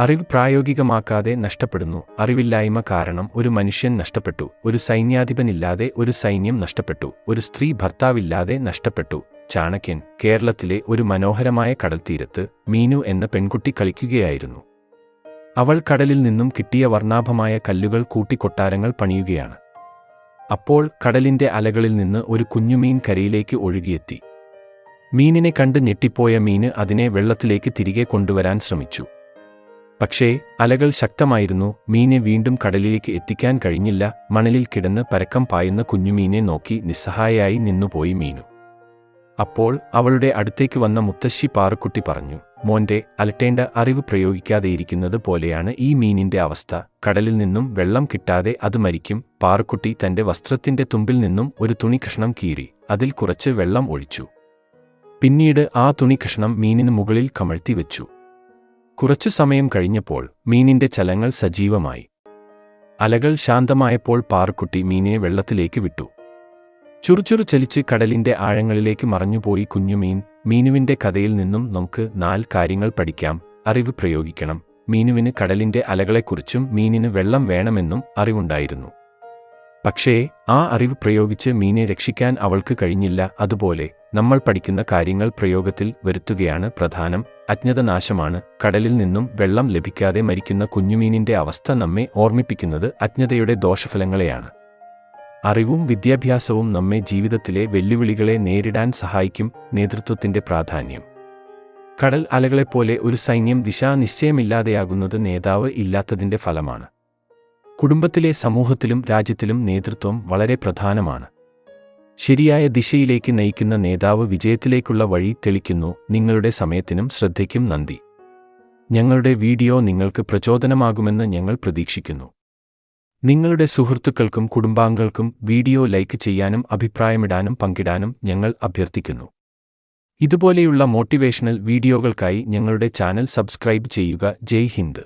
അറിവ് പ്രായോഗികമാക്കാതെ നഷ്ടപ്പെടുന്നു. അറിവില്ലായ്മ കാരണം ഒരു മനുഷ്യൻ നഷ്ടപ്പെട്ടു. ഒരു സൈന്യാധിപനില്ലാതെ ഒരു സൈന്യം നഷ്ടപ്പെട്ടു. ഒരു സ്ത്രീ ഭർത്താവില്ലാതെ നഷ്ടപ്പെട്ടു. ചാണക്യൻ കേരളത്തിലെ ഒരു മനോഹരമായ കടൽത്തീരത്ത് മീനു എന്ന പെൺകുട്ടി കളിക്കുകയായിരുന്നു. അവൾ കടലിൽ നിന്നും കിട്ടിയ വർണാഭമായ കല്ലുകൾ കൂട്ടിക്കൊട്ടാരങ്ങൾ പണിയുകയാണ്. അപ്പോൾ കടലിന്റെ അലകളിൽ നിന്ന് ഒരു കുഞ്ഞുമീൻ കരയിലേക്ക് ഒഴുകിയെത്തി. മീനിനെ കണ്ട് ഞെട്ടിപ്പോയ മീന് അതിനെ വെള്ളത്തിലേക്ക് തിരികെ കൊണ്ടുവരാൻ ശ്രമിച്ചു. പക്ഷേ അലകൾ ശക്തമായിരുന്നു. മീനെ വീണ്ടും കടലിലേക്ക് എത്തിക്കാൻ കഴിഞ്ഞില്ല. മണലിൽ കിടന്ന് പരക്കം പായുന്ന കുഞ്ഞുമീനെ നോക്കി നിസ്സഹായയായി നിന്നുപോയി മീനു. അപ്പോൾ അവളുടെ അടുത്തേക്ക് വന്ന മുത്തശ്ശി പാറുക്കുട്ടി പറഞ്ഞു മോന്റെ അലട്ടേണ്ട അറിവ് പ്രയോഗിക്കാതെയിരിക്കുന്നത് പോലെയാണ് ഈ മീനിന്റെ അവസ്ഥ. കടലിൽ നിന്നും വെള്ളം കിട്ടാതെ അത് മരിക്കും. പാറുക്കുട്ടി തന്റെ വസ്ത്രത്തിന്റെ തുമ്പിൽ നിന്നും ഒരു തുണി കഷ്ണം കീറി അതിൽ കുറച്ച് വെള്ളം ഒഴിച്ചു. പിന്നീട് ആ തുണി കഷ്ണം മീനിന് മുകളിൽ കമഴ്ത്തി വെച്ചു. കുറച്ചു സമയം കഴിഞ്ഞപ്പോൾ മീനിന്റെ ചലങ്ങൾ സജീവമായി. അലകൾ ശാന്തമായപ്പോൾ പാറുക്കുട്ടി മീനിനെ വെള്ളത്തിലേക്ക് വിട്ടു. ചുറുചുറു ചലിച്ച് കടലിന്റെ ആഴങ്ങളിലേക്ക് മറഞ്ഞുപോയി കുഞ്ഞുമീൻ മീനുവിന്റെ കഥയിൽ നിന്നും നമുക്ക് നാല് കാര്യങ്ങൾ പഠിക്കാം. അറിവ് പ്രയോഗിക്കണം. മീനുവിന് കടലിന്റെ അലകളെക്കുറിച്ചും മീനിന് വെള്ളം വേണമെന്നും അറിവുണ്ടായിരുന്നു. പക്ഷേ ആ അറിവ് പ്രയോഗിച്ച് മീനെ രക്ഷിക്കാൻ അവൾക്ക് കഴിഞ്ഞില്ല. അതുപോലെ നമ്മൾ പഠിക്കുന്ന കാര്യങ്ങൾ പ്രയോഗത്തിൽ വരുത്തുകയാണ് പ്രധാനം. അജ്ഞതനാശമാണ്. കടലിൽ നിന്നും വെള്ളം ലഭിക്കാതെ മരിക്കുന്ന കുഞ്ഞുമീനിന്റെ അവസ്ഥ നമ്മെ ഓർമ്മിപ്പിക്കുന്നത് അജ്ഞതയുടെ ദോഷഫലങ്ങളെയാണ്. അറിവും വിദ്യാഭ്യാസവും നമ്മെ ജീവിതത്തിലെ വെല്ലുവിളികളെ നേരിടാൻ സഹായിക്കും നേതൃത്വത്തിന്റെ പ്രാധാന്യം. കടൽ അലകളെപ്പോലെ ഒരു സൈന്യം ദിശാനിശ്ചയമില്ലാതെയാകുന്നത് നേതാവ് ഇല്ലാത്തതിന്റെ ഫലമാണ്. കുടുംബത്തിലെ സമൂഹത്തിലും രാജ്യത്തിലും നേതൃത്വം വളരെ പ്രധാനമാണ്. ശരിയായ ദിശയിലേക്ക് നയിക്കുന്ന നേതാവ് വിജയത്തിലേക്കുള്ള വഴി തെളിക്കുന്നു. നിങ്ങളുടെ സമയത്തിനും ശ്രദ്ധയ്ക്കും നന്ദി. ഞങ്ങളുടെ വീഡിയോ നിങ്ങൾക്ക് പ്രചോദനമാകുമെന്ന് ഞങ്ങൾ പ്രതീക്ഷിക്കുന്നു. നിങ്ങളുടെ സുഹൃത്തുക്കൾക്കും കുടുംബാംഗങ്ങൾക്കും വീഡിയോ ലൈക്ക് ചെയ്യാനും അഭിപ്രായമിടാനും പങ്കിടാനും ഞങ്ങൾ അഭ്യർത്ഥിക്കുന്നു. ഇതുപോലെയുള്ള മോട്ടിവേഷണൽ വീഡിയോകൾക്കായി ഞങ്ങളുടെ ചാനൽ സബ്സ്ക്രൈബ് ചെയ്യുക. ജയ് ഹിന്ദ്.